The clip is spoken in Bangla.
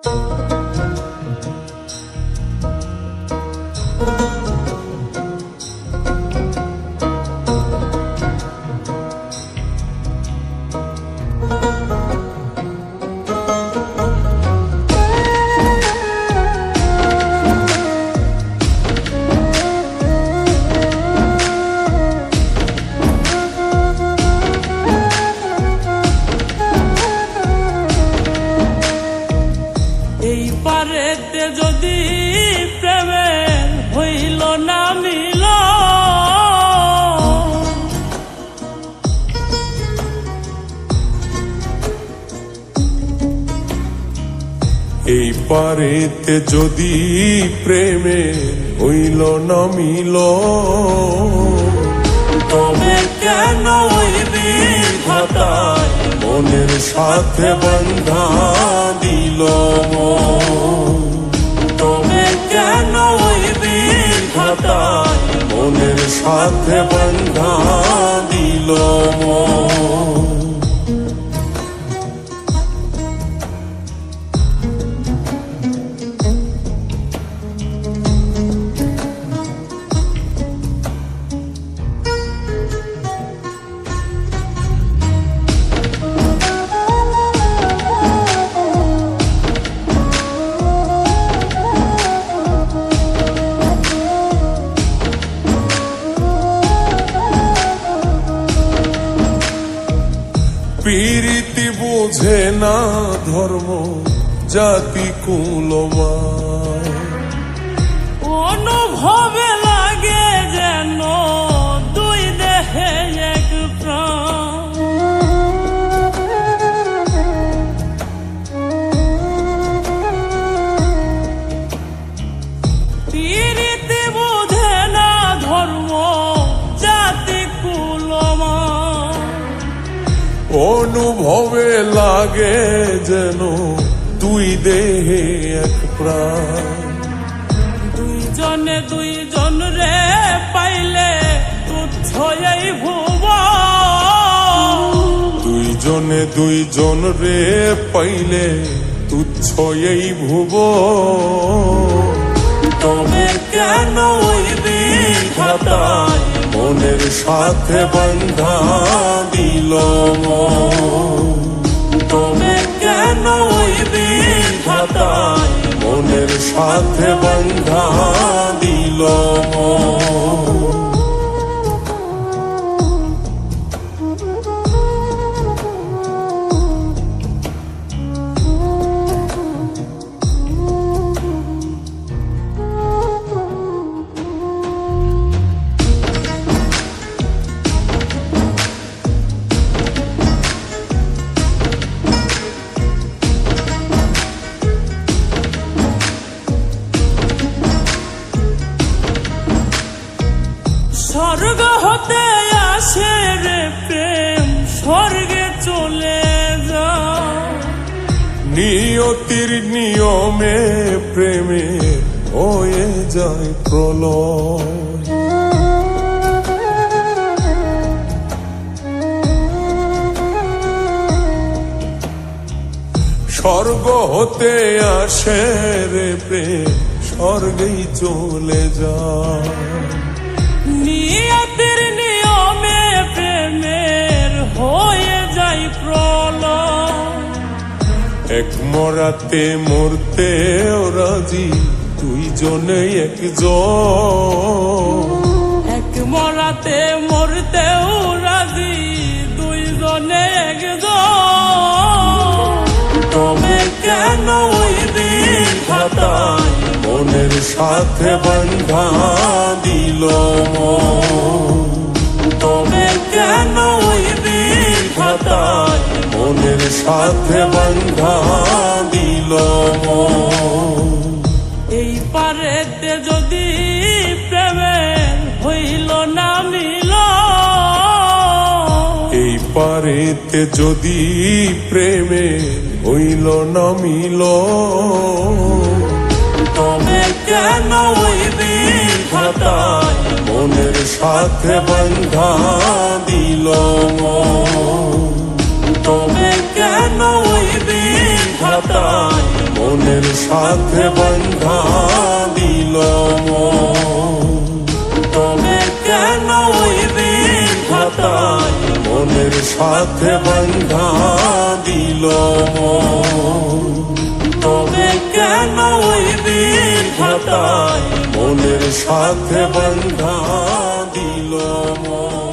thank you এই পারেতে যদি প্রেমের হইল না মিল। এই পারেতে যদি প্রেমের হইল না মিল। তবে কেন ওই বিধাতায় মনের সাথে বন্ধা দিল তুমি কেন মনের সাথে বন্ধা দিল মন। পীরিতি বোঝে না ধর্ম জাতি কুলমায়। অনুভবে লাগে যেন অনুভবে লাগে যেন দুই দেহে এক প্রাণ। দুইজনে দুইজন রে পাইলে তুচ্ছ এই ভুব। দুইজনে দুইজন রে পাইলে তুচ্ছ এই ভুব। তবে কেন বিধাতায় মনের সাথে বন্ধা দিল তোমে কেন মনের সাথে বন্ধা দিল আসে রে প্রেম স্বর্গে চলে যায় নিয়তির নিয়মে প্রেমে হয়ে যায় প্রলয়। স্বর্গ হতে আসে রে প্রেম স্বর্গেই চলে যায়। নিয়তির নিয়মে প্রেমের হয়ে যাই প্রলয়। এক মরাতে মরতে রাজি দুইজনে একজন। এক মরাতে মরতেও রাজি দুইজনে একজন। তবে কেন ওই বিধাতায় মনের সাথে বন্ধা দিল মন। কেন ওই বিধাতায় মনের সাথে বন্ধা দিল এই পারেতে যদি প্রেমের হইল না মিল। এই পারেতে যদি প্রেমে হইল না মিল। সাথে বন্ধা দিল। তবে কেন বিধাতায় মনের সাথে বন্ধা দিল। তবে কেন খাতায় মনের সাথে বন্ধা দিল। তবে কেন মনের সাথে বন্ধা দিল মন।